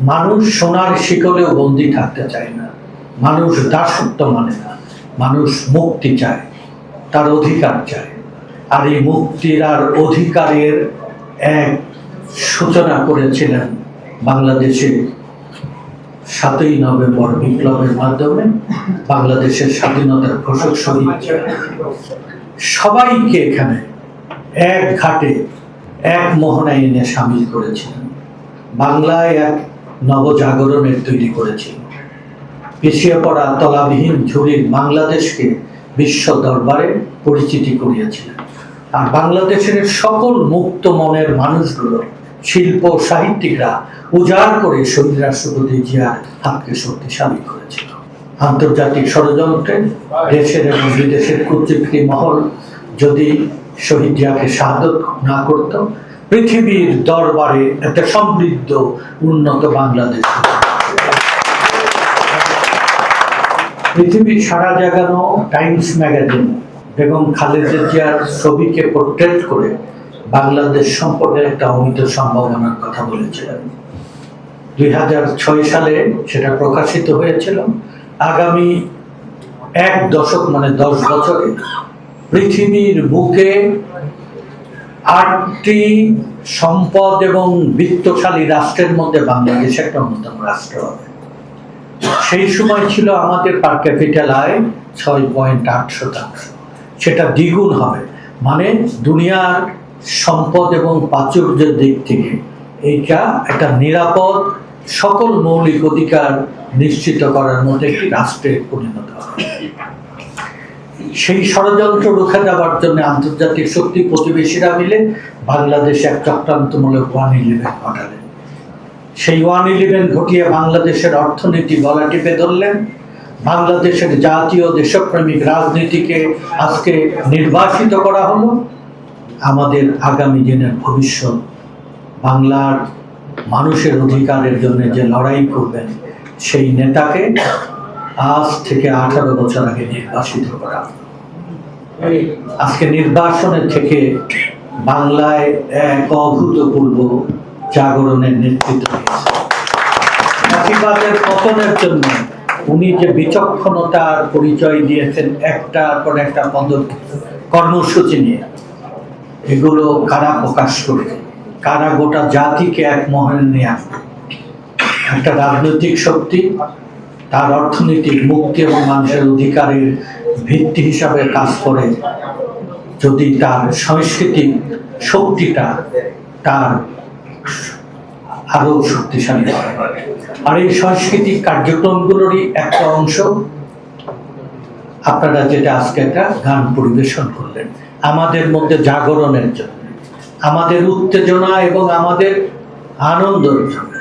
মানুষ সোনার শিকলেও বন্দি থাকতে চায় না। মানুষ দাসত্ব মানে না। মানুষ মুক্তি চায়, তার অধিকার চায়। আর এই মুক্তির আর অধিকারের এক সূচনা করেছিলেন বাংলাদেশে সাতই নভেম্বর বিপ্লবের মাধ্যমে বাংলাদেশের স্বাধীনতার ঘোষক শহীদ। সবাইকে এখানে এক ঘাটে, এক মোহনায় এনে সামিল করেছিলেন। বাংলায় এক নবজাগরণের তৈরি করেছিল পিছিয়ে পড়া তলাবিহীন ঝুড়ির বাংলাদেশকে বিশ্ব দরবারে পরিচিতি করিয়েছিলেন। আর বাংলাদেশের সকল মুক্ত মনের মানুষগুলো, শিল্প, সাহিত্যিকরা উজাড় করে শহীদ রাষ্ট্রপতি জিয়ার হাতকে শক্তিশালী করেছিল। আন্তর্জাতিক ষড়যন্ত্রে দেশের এবং বিদেশের কূটনীতি মহল যদি শহীদ জিয়াকে শাহাদত না করত পৃথিবীর দরবারে একটা সমৃদ্ধ, উন্নত বাংলাদেশ। পৃথিবীর সারা জাগানো টাইমস ম্যাগাজিন এবং খালেদা জিয়ার ছবিকে পোর্ট্রেট করে বাংলাদেশ সম্পর্কে একটা অমিত সম্ভাবনার কথা বলেছিলেন। দুই ছয় সালে সেটা প্রকাশিত হয়েছিল। আগামী এক দশক মানে দশ বছরে পৃথিবীর বুকে আটটি সম্পদ এবং বৃত্তশালী রাষ্ট্রের মধ্যে বাংলাদেশ একটা অন্যতম রাষ্ট্র। হবে সেই সময় ছিল আমাদের পার ক্যাপিটাল আয় ছয় পয়েন্ট আট শতাংশ। সেটা দ্বিগুণ হবে। মানে দুনিয়ার সম্পদ এবং প্রাচুর্যের দিক থেকে এইটা একটা নিরাপদ সকল মৌলিক অধিকার নিশ্চিত করার মধ্যে একটি রাষ্ট্রে পরিণত হবে। সেই ষড়যন্ত্র রুখে দেওয়ার জন্য আন্তর্জাতিক শক্তি প্রতিবেশীরা মিলে বাংলাদেশে এক চক্রান্তমূলক ওয়ান ইলেভেন ঘটালেন। সেই ওয়ান ইলেভেন ঘটিয়ে বাংলাদেশের অর্থনীতি গলা টিপে ধরলেন। বাংলাদেশের জাতীয় দেশপ্রেমিক রাজনীতিকে আজকে নির্বাসিত করা হলো। আমাদের আগামী দিনের ভবিষ্যৎ, বাংলার মানুষের অধিকারের জন্য যে লড়াই করবেন, সেই নেতাকে আজ থেকে আঠারো বছর আগে নির্বাসিত করা। আজকে নির্বাসনের থেকে বাংলায় এক অভূতপূর্ব জাগরণের নেতৃত্ব ফাঁসিবাদের পতনের জন্য উনি যে বিচক্ষণতার পরিচয় দিয়েছেন একটার পর একটা পদক্ষেপ কর্মসূচি নিয়ে, এগুলো কারা প্রকাশ করবে? কারা গোটা জাতিকে এক মহলে নিয়ে আসবে? একটা রাজনৈতিক শক্তি তার অর্থনৈতিক মুক্তি এবং মানুষের অধিকারের ভিত্তি হিসাবে কাজ করে। যদি তার সাংস্কৃতিক শক্তিটা তার আরও শক্তিশালী হয়। আর এই সাংস্কৃতিক কার্যক্রমগুলোরই একটা অংশ, আপনারা যেটা আজকে একটা গান পরিবেশন করলেন, আমাদের মধ্যে জাগরণের জন্য, আমাদের উত্তেজনা এবং আমাদের আনন্দের জন্য।